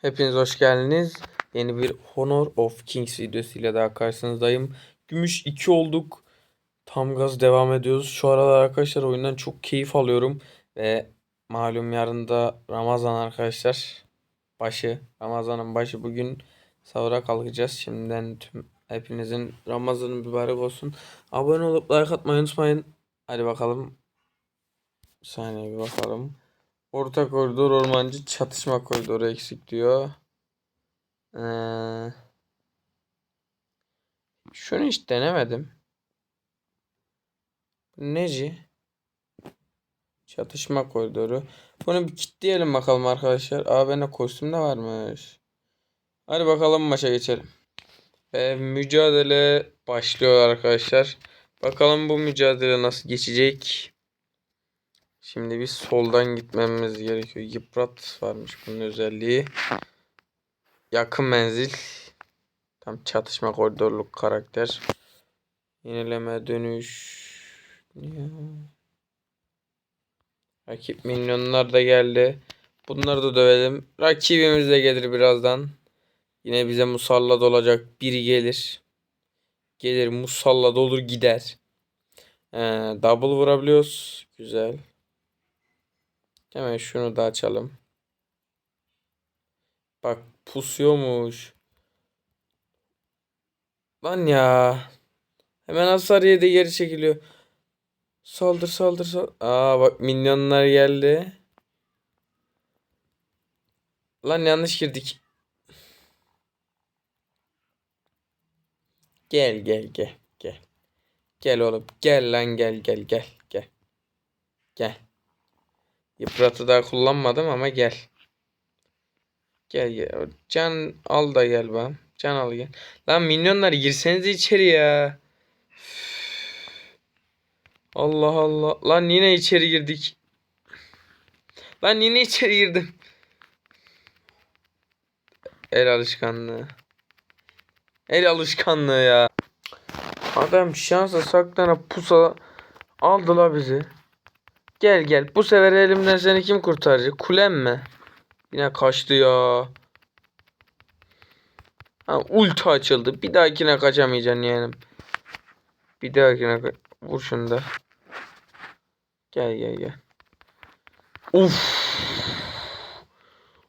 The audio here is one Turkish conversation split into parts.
Hepiniz hoş geldiniz. Yeni bir Honor of Kings videosuyla daha karşınızdayım. Gümüş 2 olduk. Tam gaz devam ediyoruz. Şu aralar arkadaşlar oyundan çok keyif alıyorum. Ve malum yarın da Ramazan arkadaşlar. Başı. Ramazan'ın başı bugün sahura kalkacağız. Şimdiden tüm hepinizin Ramazan'ı mübarek olsun. Abone olup like atmayı unutmayın. Hadi bakalım. Bir saniye bir bakalım. Orta koridor ormancı çatışma koridoru eksik diyor. Ee, şunu hiç denemedim. Neci? Çatışma koridoru. Bunu bir kilitleyelim bakalım arkadaşlar. Aa bende kostüm de varmış. Hadi bakalım maça geçelim. Ve mücadele başlıyor arkadaşlar. Bakalım bu mücadele nasıl geçecek. Şimdi biz soldan gitmemiz gerekiyor. Yıprat varmış bunun özelliği. Yakın menzil. Tam çatışma koridorluk karakter. Yenileme dönüş. Ya. Rakip minyonlar da geldi. Bunları da dövelim. Rakibimiz de gelir birazdan. Yine bize musallat olacak biri gelir. Gelir musallat olur gider. Ee, double vurabiliyoruz. Güzel. Hemen şunu da açalım. Bak pusuyormuş. Lan ya. Hemen hasar yedi geri çekiliyor. Saldır saldır saldır. Aa bak minyonlar geldi. Lan yanlış girdik. Gel gel gel gel. Gel oğlum gel lan gel gel gel gel. Gel. Yıpratı daha kullanmadım ama gel. Gel gel. Can al da gel bana. Can al gel. Lan minyonlar girsenize içeri ya. Allah Allah. Lan yine içeri girdik. Lan yine içeri girdim. El alışkanlığı. El alışkanlığı ya. Adam şansa saklanıp pusa aldılar bizi. Gel gel. Bu sefer elimden seni kim kurtaracak? Kulem mi? Yine kaçtı ya. Ha, ulti açıldı. Bir dahakine kaçamayacaksın yani. Bir dahakine ka- vur şunu da. Gel gel gel. Uf.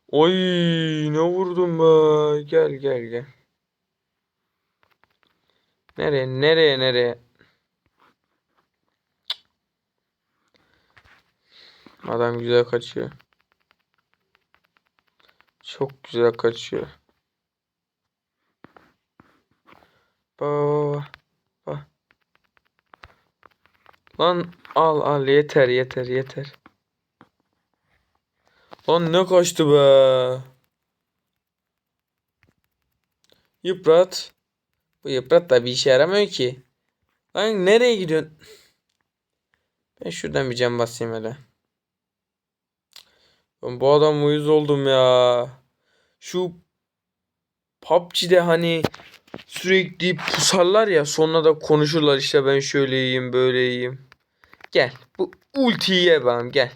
Oy ne vurdum be. Gel gel gel. Nereye nereye nereye? Adam güzel kaçıyor. Çok güzel kaçıyor. Baba. Bak. Lan al al yeter yeter yeter. Lan ne kaçtı be. Yıprat. Bu yıprat da bir işe yaramıyor ki. Lan nereye gidiyorsun? Ben şuradan bir cam basayım hele. Ben bu adam uyuz oldum ya. Şu PUBG'de hani sürekli pusarlar ya sonra da konuşurlar işte ben şöyleyim böyleyim. Gel bu ultiyi ye bana gel.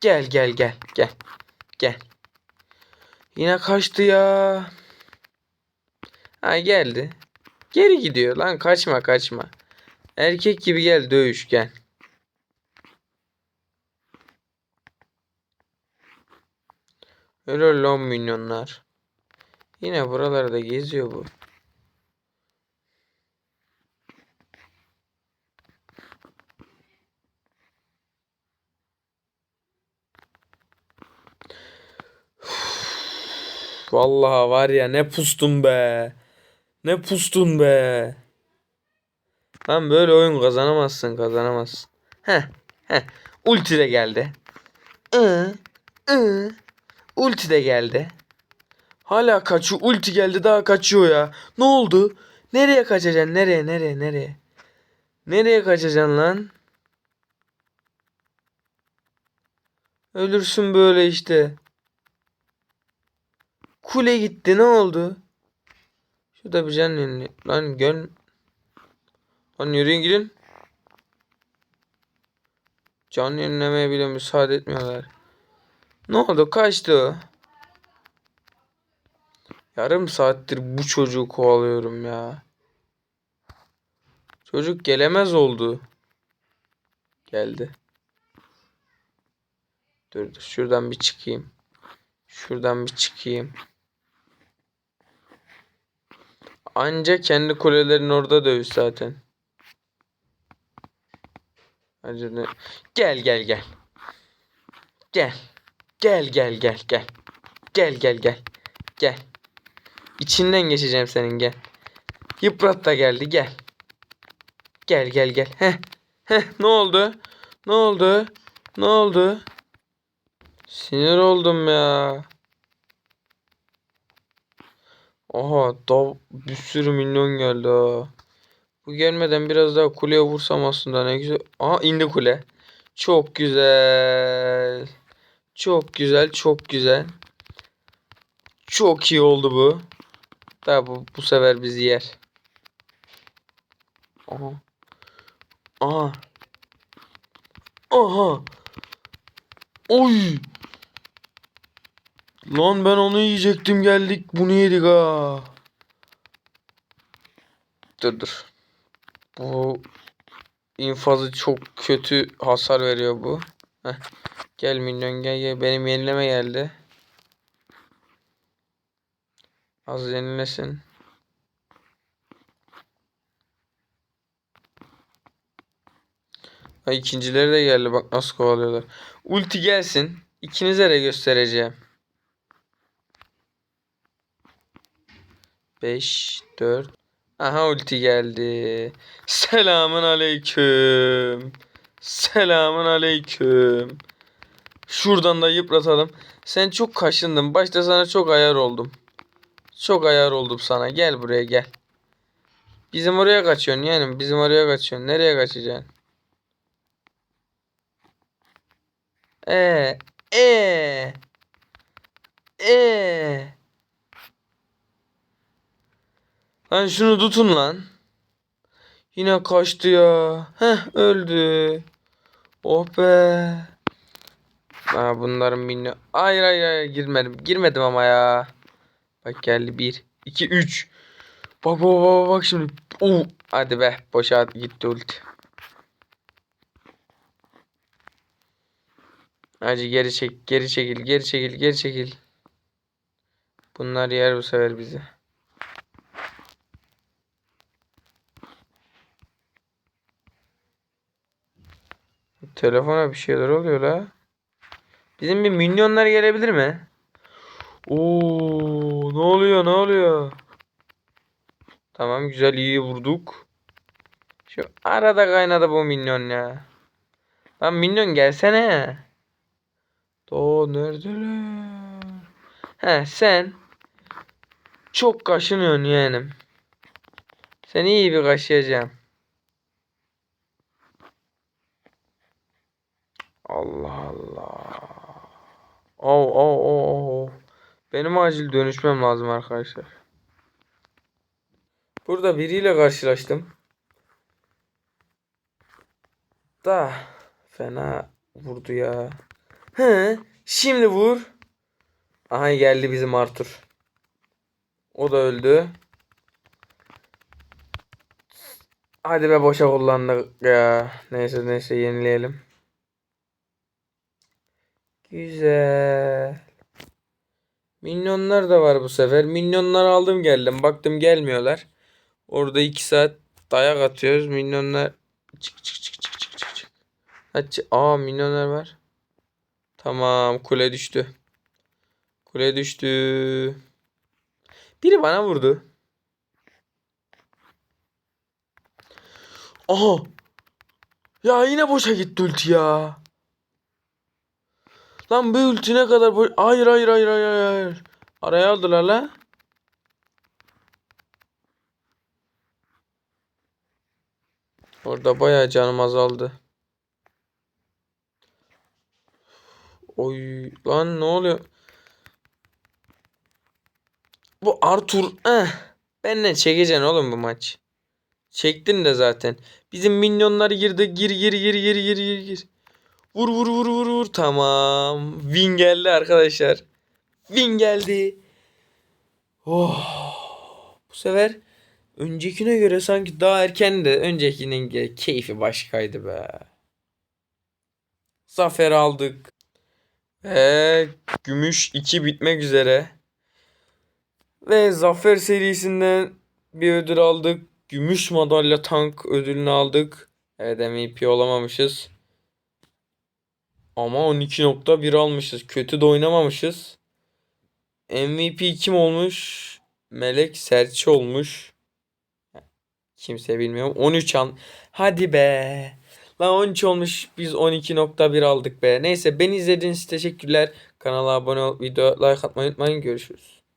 Gel gel gel gel. Gel. Yine kaçtı ya. Ha geldi. Geri gidiyor lan kaçma kaçma. Erkek gibi gel dövüş gel. Öyle lan minyonlar. Yine buralarda geziyor bu. Vallahi var ya ne pustun be. Ne pustun be. Lan böyle oyun kazanamazsın kazanamazsın. Heh heh. Ulti geldi. Hı, hı. Ulti de geldi. Hala kaçıyor. Ulti geldi daha kaçıyor ya. Ne oldu? Nereye kaçacaksın? Nereye nereye nereye? Nereye kaçacaksın lan? Ölürsün böyle işte. Kule gitti ne oldu? Şurada bir can. Lan gön. Lan yürüyün gidin. Can yenilemeye bile müsaade etmiyorlar. Ne oldu? Kaçtı. Yarım saattir bu çocuğu kovalıyorum ya. Çocuk gelemez oldu. Geldi. Dur dur şuradan bir çıkayım. Şuradan bir çıkayım. Anca kendi kulelerin orada dövüş zaten. Acele. Gel gel gel. Gel. Gel gel gel gel. Gel gel gel. Gel. İçinden geçeceğim senin gel. Yıprat da geldi gel. Gel gel gel. Heh. Heh ne oldu? Ne oldu? Ne oldu? Sinir oldum ya. Aha da bir sürü minyon geldi ha. Bu gelmeden biraz daha kuleye vursam aslında ne güzel. Aha indi kule. Çok güzel. Çok güzel, çok güzel. Çok iyi oldu bu. Daha bu, bu sefer bizi yer. Aha. Aha. Aha. Oy. Lan ben onu yiyecektim geldik bunu yedik ha. Dur dur. Bu infazı çok kötü hasar veriyor bu. Heh. Gel minyon gel gel. Benim yenileme geldi. Az yenilesin. Ha, ikincileri de geldi. Bak nasıl kovalıyorlar. Ulti gelsin. İkinize de göstereceğim. 5 4 Aha ulti geldi. Selamun aleyküm. Selamun aleyküm. Şuradan da yıpratalım. Sen çok kaşındın. Başta sana çok ayar oldum. Çok ayar oldum sana. Gel buraya gel. Bizim oraya kaçıyorsun yani. Bizim oraya kaçıyorsun. Nereye kaçacaksın? Ee, ee, ee. Lan şunu tutun lan. Yine kaçtı ya. Heh öldü. Oh be. Ha bunların minni. Hayır hayır hayır girmedim. Girmedim ama ya. Bak geldi 1 2 3. Bak bak bak bak şimdi. Oo. Hadi be boşa gitti ulti. Hacı geri çek, geri çekil, geri çekil, geri çekil. Bunlar yer bu sefer bizi. Telefona bir şeyler oluyor la. Bizim bir minyonlar gelebilir mi? Oo, ne oluyor, ne oluyor? Tamam güzel iyi vurduk. Şu arada kaynadı bu minyon ya. Lan minyon gelsene. Do neredeler? He sen çok kaşınıyorsun yeğenim. Seni iyi bir kaşıyacağım. Allah Allah. Oh oh oh oh. Benim acil dönüşmem lazım arkadaşlar. Burada biriyle karşılaştım. Da fena vurdu ya. He, şimdi vur. Aha geldi bizim Arthur. O da öldü. Hadi be boşa kullandık ya. Neyse neyse yenileyelim. Güzel. Minyonlar da var bu sefer. Minyonlar aldım geldim. Baktım gelmiyorlar. Orada 2 saat dayak atıyoruz. Minyonlar çık çık çık çık çık çık. çık. Hadi. Aa minyonlar var. Tamam kule düştü. Kule düştü. Biri bana vurdu. Aha. Ya yine boşa gitti ulti ya. Lan bu ulti ne kadar boş... Hayır hayır hayır hayır hayır. Araya aldılar la. Orada bayağı canım azaldı. Oy lan ne oluyor? Bu Arthur eh. Benle çekeceksin oğlum bu maç. Çektin de zaten. Bizim minyonlar girdi. Gir gir gir gir gir gir gir. Vur vur vur vur vur. Tamam. Win geldi arkadaşlar. Win geldi. Oh. Bu sefer öncekine göre sanki daha erken de öncekinin keyfi başkaydı be. Zafer aldık. Ve gümüş 2 bitmek üzere. Ve zafer serisinden bir ödül aldık. Gümüş madalya tank ödülünü aldık. Evet MVP olamamışız. Ama 12.1 almışız. Kötü de oynamamışız. MVP kim olmuş? Melek Serçi olmuş. Kimse bilmiyorum. 13 an. Hadi be. Lan 13 olmuş. Biz 12.1 aldık be. Neyse beni izlediğiniz için teşekkürler. Kanala abone ol, video like atmayı unutmayın. Görüşürüz.